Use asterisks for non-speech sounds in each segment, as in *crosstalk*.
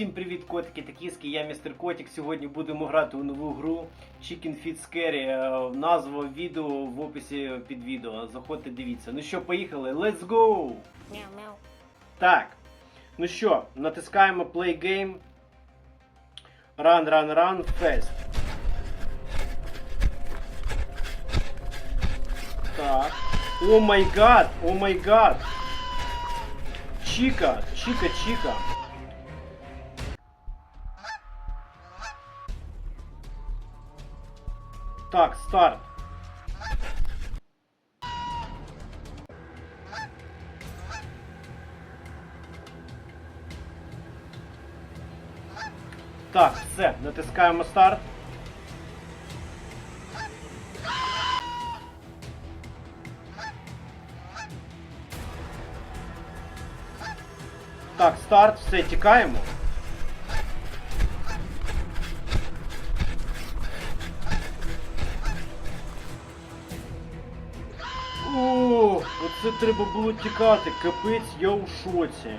Всім привіт, котики та кіски, я містер Котик. Сьогодні будемо грати у нову гру Chicken Feet Scary. Е, Назва відео в описі під відео. Заходьте, дивіться. Ну що, поїхали, let's go! Мяу-мяу. Так. Ну що, натискаємо Play Game. Run, run, run, fast. Так. О май гад, о май гад. Чика, чика, чика. Так, старт. Так, все, натискаємо старт. Так, старт, все, тікаємо. О, оце треба було тікати. Капець, я у шоці.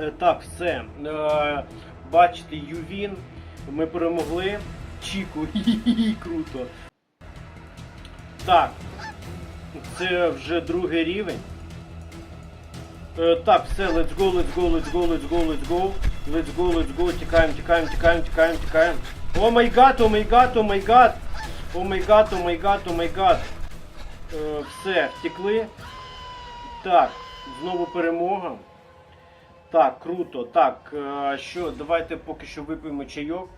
Е, Так, все. Е, бачите, Ювін. Ми перемогли. Чіку. *laughs* Круто. Так. Це вже другий рівень. Е, так, все, let's go, let's go, let's go, let's go, let's go. Let's go, let's go. Тікаємо, тікаємо, тікаємо, тікаємо, тікаємо. О май гад, о май гад, о май гад. О май гад, о май гад, о май гад. Е, все, втекли. Так, знову перемога. Так, круто. Так, е, що, давайте поки що вип'ємо чайок.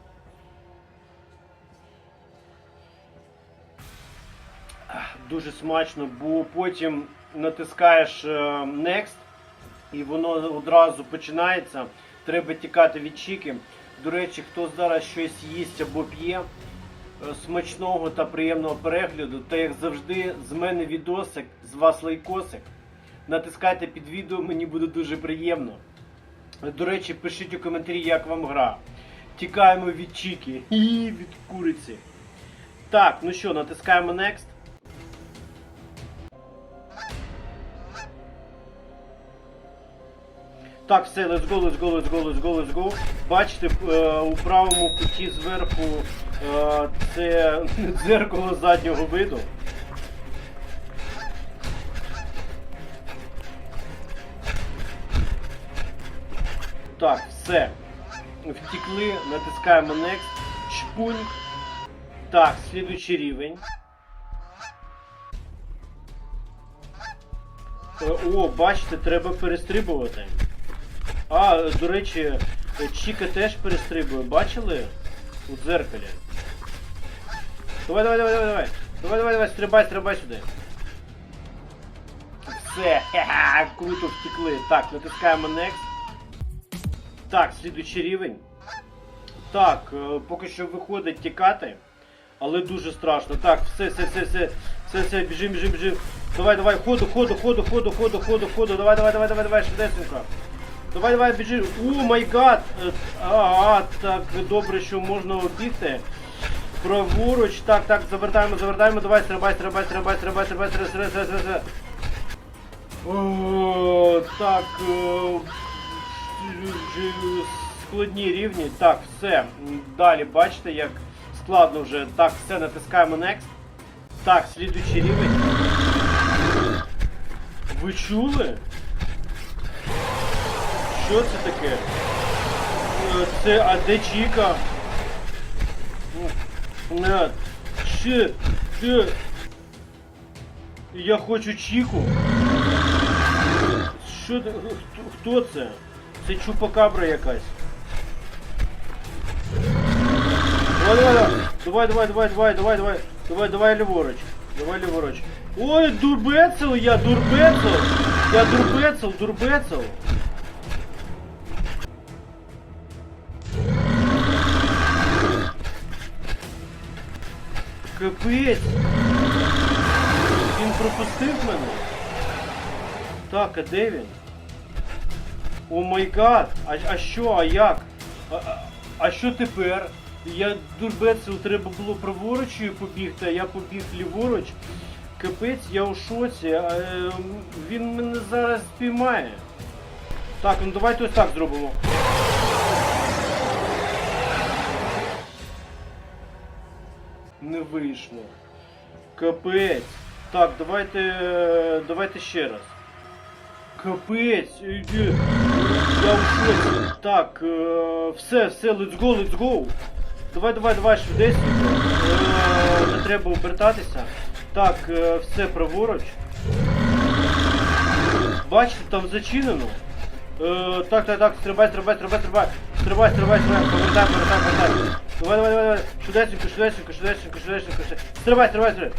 Дуже смачно, бо потім натискаєш е, Next і воно одразу починається. Треба тікати від чіки. До речі, хто зараз щось їсть або п'є, смачного та приємного перегляду, та як завжди, з мене відосик, з вас лайкосик. Натискайте під відео, мені буде дуже приємно. До речі, пишіть у коментарі, як вам гра. Тікаємо від Чіки і від куриці. Так, ну що, натискаємо Next. Так, все, let's go, let's go, let's go, let's go, let's go. Бачите, е, у правому куті зверху е, це дзеркало заднього виду. Так, все. Втекли, натискаємо Next. Чпунь. Так, слідуючий рівень. Е, О, бачите, треба перестрибувати. А, е, до речі, е, Чіка теж перестрибує. Бачили? У дзеркалі. Давай, давай, давай, давай, давай. Давай, давай, давай, стрибай, стрибай сюди. Все, ха-ха, *laughs* круто втекли. Так, натискаємо Next. Так, слідуючий рівень. Так, е, поки що виходить тікати, але дуже страшно. Так, все, все, все, все, все, все, біжим, біжим, біжим. Давай, давай, ходу, ходу, ходу, ходу, ходу, ходу, ходу. Давай, давай, давай, давай, давай, швидесенько. Давай, давай, біжи. О, май гад! Е, А, так, добре, що можна обігти. Праворуч, так, так, завертаємо, завертаємо, давай, стрибай, стрибай, стрибай, стрибай, стрибай, стрибай, стрибай, стрибай, стрибай. О, так, складні рівні. Так, все. Далі бачите, як складно вже. Так, все, натискаємо Next. Так, слідуючий рівень. Ви чули? Що це таке? Е, Це, а де Чіка? Е, Ще. Я хочу Чіку. Що хто це? Це чупакабра якась. Давай, давай, давай, давай, давай, давай, давай, давай, давай, давай ліворуч. Давай ліворуч. Ой, дурбецел, я дурбецел. Я дурбецел, дурбецел. Капець. Він пропустив мене. Так, а де він? О май гад! А, а що, а як? А, а, а що тепер? Я дурбецел, треба було праворуч побігти, а я побіг ліворуч. Капець, я у шоці. А, е, він мене зараз спіймає. Так, ну давайте ось так зробимо. Не вийшло. Капець. Так, давайте. е, Давайте ще раз. Капець. Я в шоці. Так, е, все, все, let's go, let's go. Давай, давай, давай, швидесенько. Е, Не треба обертатися. Так, е, все праворуч. Бачите, там зачинено. Е, так, так, так, стрибай, стрибай, стрибай, стрибай. Стрибай, стрибай, стрибай, повертай, повертай, повертай. Давай, давай, давай, давай. Швидесенько, швидесенько, швидесенько, швидесенько, швидесенько. Стрибай, стрибай, стрибай.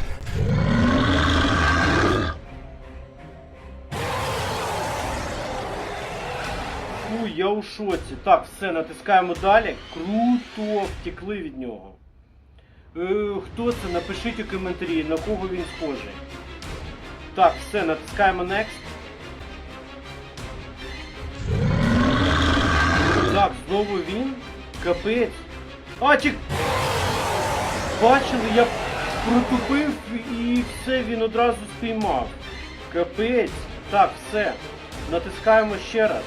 Фу, я у шоці. Так, все, натискаємо далі. Круто втекли від нього. Е, хто це? Напишіть у коментарі, на кого він схожий. Так, все, натискаємо Next. Так, знову він. Капець. А, чек... Бачили, я протупив і все, він одразу спіймав. Капець. Так, все. Натискаємо ще раз.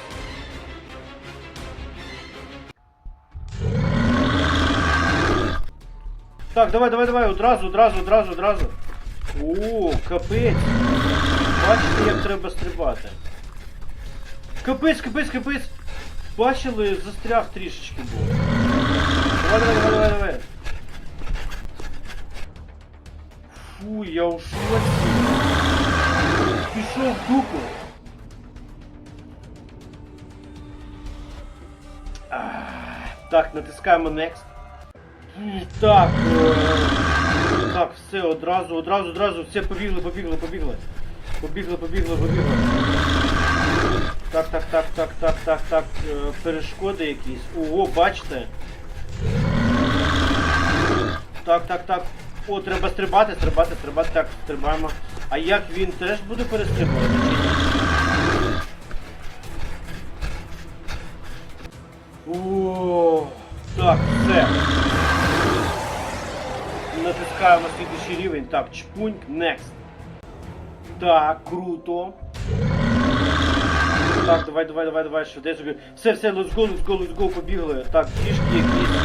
Так, давай, давай, давай, одразу, одразу, одразу, одразу. О, капець. Бачите, як треба стрибати. Капець, капець, капець. Бачили, застряг трішечки був. Давай, давай, давай, давай, давай. Фу, я у шоці. Пішов в дупу. Так, натискаємо Next. Так, е, так, все, одразу, одразу, одразу, все, побігли, побігли, побігли. Побігли, побігли, побігли. Так, так, так, так, так, так, так, е, перешкоди якісь. Ого, бачите? Так, так, так. О, треба стрибати, стрибати, стрибати, так, стрибаємо. А як він теж буде перестрибувати? О, так, все. Натискаємо слідуючий рівень. Так, чпуньк, next. Так, круто. Так, давай, давай, давай, давай, швидше. собі. Все, все, let's go, let's go, let's go, побігли. Так, фішки якісь.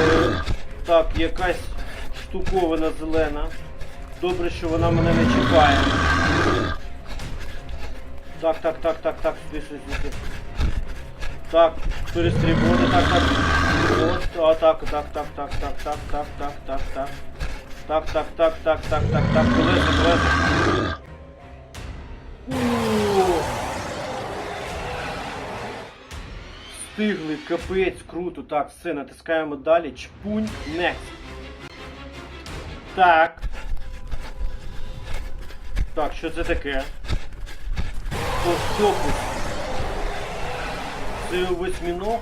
Е, так, якась штуковина зелена. Добре, що вона мене не чіпає. Так, так, так, так, так, сюди, сюди, сюди. Так, перестрибувати, так, так. От, а, так, так, так, так, так, так, так, так, так, так. Так, так, так, так, так, так, так, колеса, колеса. Встигли, капець, круто. Так, все, натискаємо далі. Чпунь, next. Так. Так, що це таке? Октопус. Це восьміног.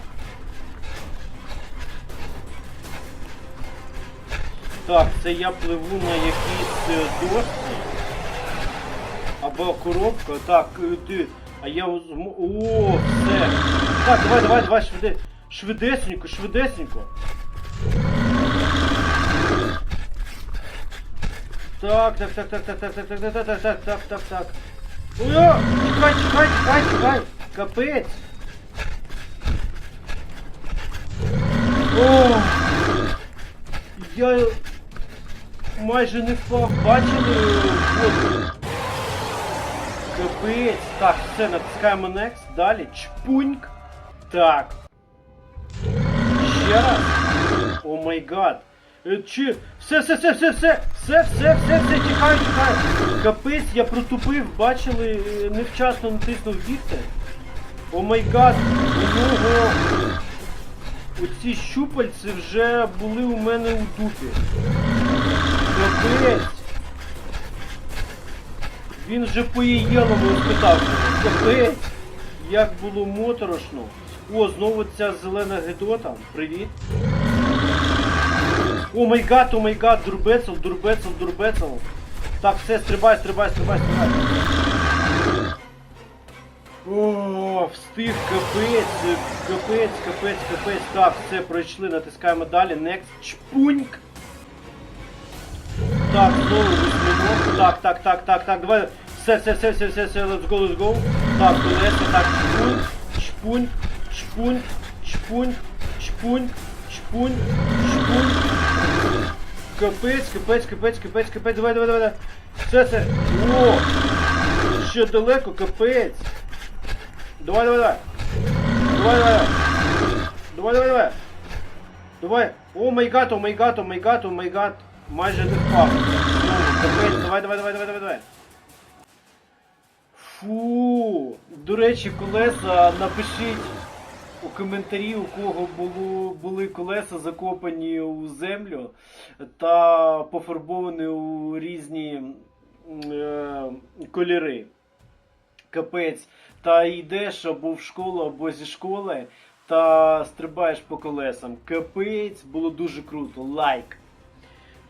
Так, це я пливу на якійсь е, дошці. Або коробка. Так, е, ти. А я возьму. О, все. Так, давай, давай, давай, швиде. Швидесенько, швидесенько. Так, так, так, так, так, так, так, так, так, так, так, так, так, так. Ой, чекай, чекай, чекай, чекай. Капець. О! Я майже не впав. Бачили? Капець. Так, все, натискаємо next. Далі. Чпуньк. Так. Ще раз. О май гад. Е, Чи... Все, все, все, все, все, все, все, все, все, чекаю, чекаю. Капець, я протупив, бачили, е, невчасно натиснув бігти. О май гад, у нього оці щупальці вже були у мене у дупі. Капець. Він вже по їєлому спитав. Капець. Як було моторошно. О, знову ця зелена гедота. Привіт. О май гад, о май гад, дурбецел, дурбецел, дурбецел. Так, все, стрибай, стрибай, стрибай, стрибай. О, встиг, капець, капець, капець, капець. Так, все, пройшли, натискаємо далі. Next. Чпуньк. Так, знову. Так, так, так, так, так, давай. Все, все, все, все, все, все, let's go, let's go. Так, колеса, так, чпуньк. чпунь, чпунь, чпунь, чпунь, чпунь, чпунь. Капець, капець, капець, капець, капець, давай, давай, давай. Все, це. О! Ще далеко, капець. Давай, давай, давай. Давай, давай. Давай, давай, давай. Давай. О май гад, о май гад, о май гад, о май гад. Майже не впав. Капець, давай, давай, давай, давай, давай, давай. Фу. До речі, колеса напишіть у коментарі, у кого було, були колеса закопані у землю та пофарбовані у різні е, кольори. Капець. Та йдеш або в школу, або зі школи та стрибаєш по колесам. Капець, було дуже круто. Лайк.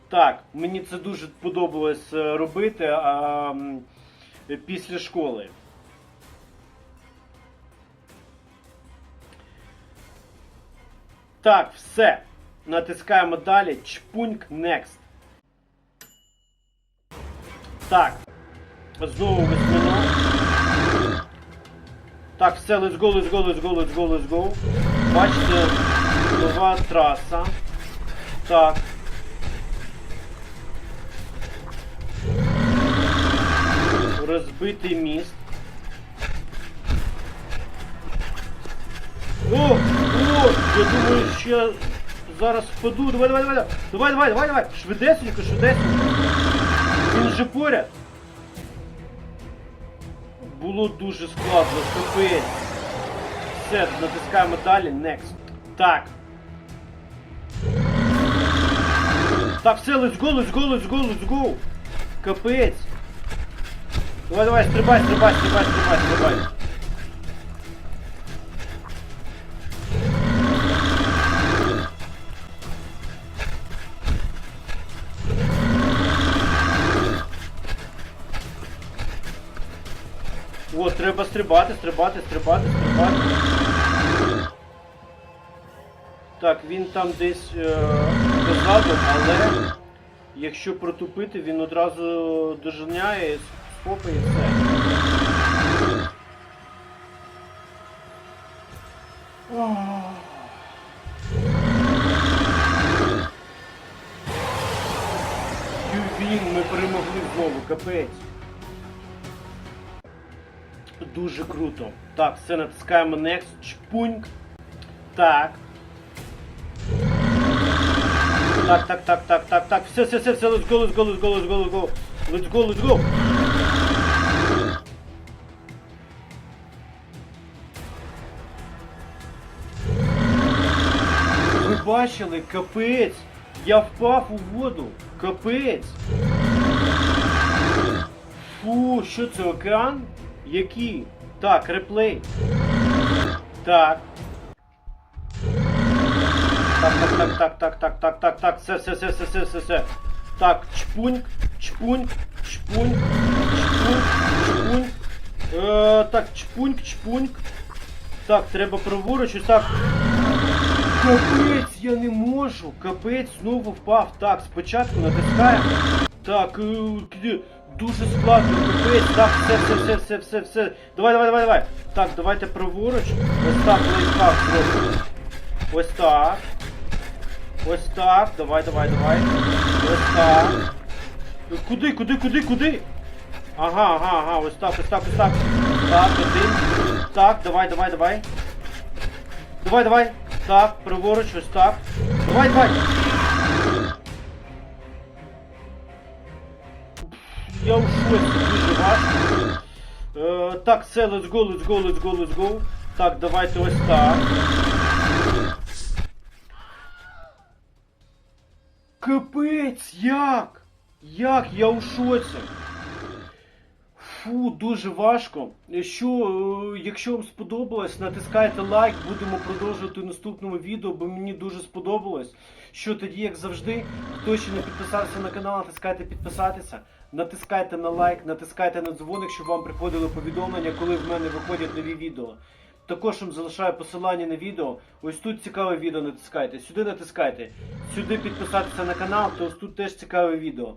Так, мені це дуже подобалось е, робити а, після школи. Так, все. Натискаємо далі. Чпуньк Next. Так. Знову восьминог. Так, все, let's go, let's go, let's go, let's go, let's go. Бачите, нова траса. Так. Розбитий міст. О! О! Я думаю, що я зараз впаду. Давай, давай, давай, давай, давай, давай, давай. Швидесенько, швидесенько. Він же поряд. Було дуже складно, капець. Все, натискаємо далі, next. Так. Так, все, let's go, let's go, let's go, let's go. Капець. Давай, давай, стрибай, стрибай, стрибай, стрибай, стрибай. О, треба стрибати, стрибати, стрибати, стрибати. Так, він там десь е, позаду, але якщо протупити, він одразу доженяє, спопи і все. Ювін, ми перемогли знову, капець. Дуже круто. Так, все натискаємо Next. Чпуньк. Так. Так, так, так, так, так, так. Все, все, все, все, let's go, let's go, let's go, let's go, let's go. Let's go, let's go. бачили? Капець! Я впав у воду! Капець! Фу, що це океан? Який? Так, реплей. Так. Так, так, так, так, так, так, так, так, так, все, все, все, все, все, все, все. Так, чпуньк, чпуньк, чпуньк, чпуньк, чпуньк. Е, так, чпуньк, чпуньк. Так, треба праворуч так. Капець, я не можу. Капець знову впав. Так, спочатку натискаємо. Так, е, дуже складно, капець. Так, все, все, все, все, все, все. Давай, давай, давай, давай. Так, давайте праворуч. Ось так, лайфхак зробимо. Ось так. Ось так. Давай, давай, давай. Ось так. Е, Куди, куди, куди, куди? Ага, ага, ага, ось так, ось так, ось так. Так, один. Так, давай, давай, давай. Давай, давай. Так, праворуч, ось так. Давай, давай. Я в шоці, дуже важко. Е, так, все, let's go, let's go, let's go, let's go. Так, давайте ось так. Капець, як? Як? Я у шоці. Фу, дуже важко. Що, е, якщо вам сподобалось, натискайте лайк, будемо продовжувати в наступному відео, бо мені дуже сподобалось. Що тоді, як завжди, хто ще не підписався на канал, натискайте підписатися, натискайте на лайк, натискайте на дзвоник, щоб вам приходили повідомлення, коли в мене виходять нові відео. Також вам залишаю посилання на відео. Ось тут цікаве відео натискайте. Сюди натискайте. Сюди підписатися на канал, то ось тут теж цікаве відео.